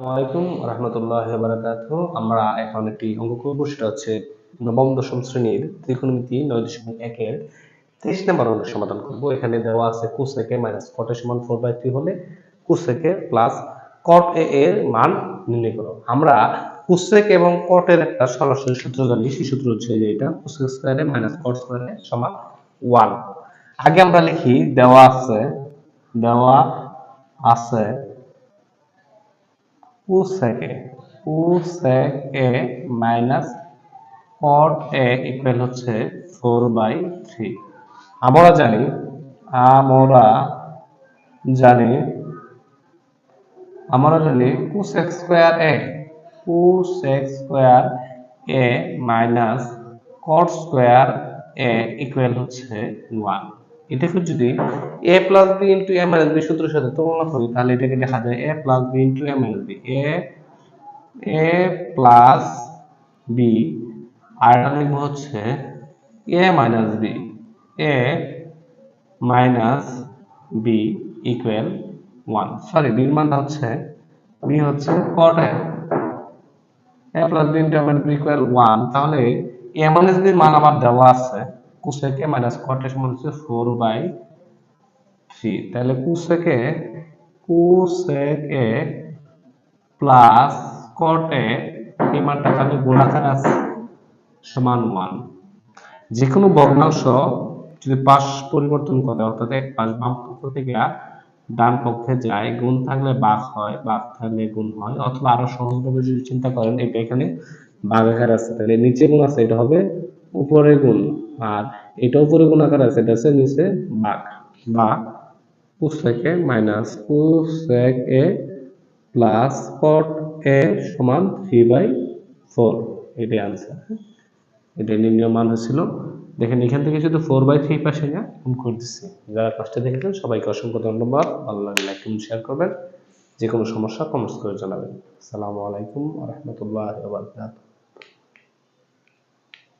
আসসালামাইকুম রহমতুল্লাহ বারাকাত আমরা এখন একটি অঙ্ক করব সেটা হচ্ছে নবম, দশম শ্রেণির ত্রিকোণমিতি নয় দশমিক একের তেইশ নম্বর অঙ্কের সমাধান করব। এখানে দেওয়া আছে কোসেকে মাইনাস কটে সমান ফোর বাই থ্রি হলে কোসেকে প্লাস কট এ এর মান নির্ণয় করো। আমরা কোসেক এবং কটের একটা সরাসরি সূত্র জানি, সেই সূত্র হচ্ছে যে এটা কোসেক স্কয়ারে মাইনাস কট স্কয়ারে সমান ওয়ান আগে আমরা লিখি দেওয়া আছে দেওয়া আছে cosec A cosec A minus cot A equal হচ্ছে ফোর বাই থ্রি আমরা জানি আমরা জানি আমরা জানি cosec square A cosec square A minus cot square A equal হচ্ছে ওয়ান এটাকে যদি A plus B into A minus B সূত্রের সাথে তুলনা করি, তাহলে এটাকে দেখা যায় A plus B into A minus B A A plus B আর লিখব হচ্ছে A minus B A minus B equal one sorry বির মানটা হচ্ছে বি হচ্ছে cot A A plus B into A minus B equal one তাহলে A minus বির মান আমার দেওয়া আছে। কোসেক মাইনাস কট সমান হচ্ছে ফোর বাই থ্রি তাহলে কোসেকে, কোসেক প্লাস কট এই মানটা তাহলে গুণাকার আছে সমান ওয়ান যে কোনো ভগ্নাংশ যদি পাশ পরিবর্তন করে, অর্থাৎ এক পাশ বাম পক্ষ থেকে ডান পক্ষে যায়, গুণ থাকলে বাঘ হয়, বাঘ থাকলে গুণ হয়, অথবা আরও সহজভাবে যদি চিন্তা করেন, এটা এখানে বাঘ আছে, তাহলে নিচে গুণ আছে, এটা হবে উপরে গুণ। আর এটা উপরে গুণ আকার আছে, এটা আছে নিচে বাঘ। বা A minus cosec A plus cot A সমান থ্রি বাই ফোর এটাই আনসার এটাই নির্ণয় মান হয়েছিল। দেখেন, এখান থেকে শুধু ফোর বাই থ্রি পাশে না, গুণ করে দিচ্ছি। যারা কাজটা দেখেছেন, সবাইকে অসংখ্য ধন্যবাদ। ভালো লাগলে এবং শেয়ার করবেন। যে কোনো সমস্যা কমেন্টস করে জানাবেন। আসসালামু আলাইকুম রহমতুল্লাহ বারকাতুহ।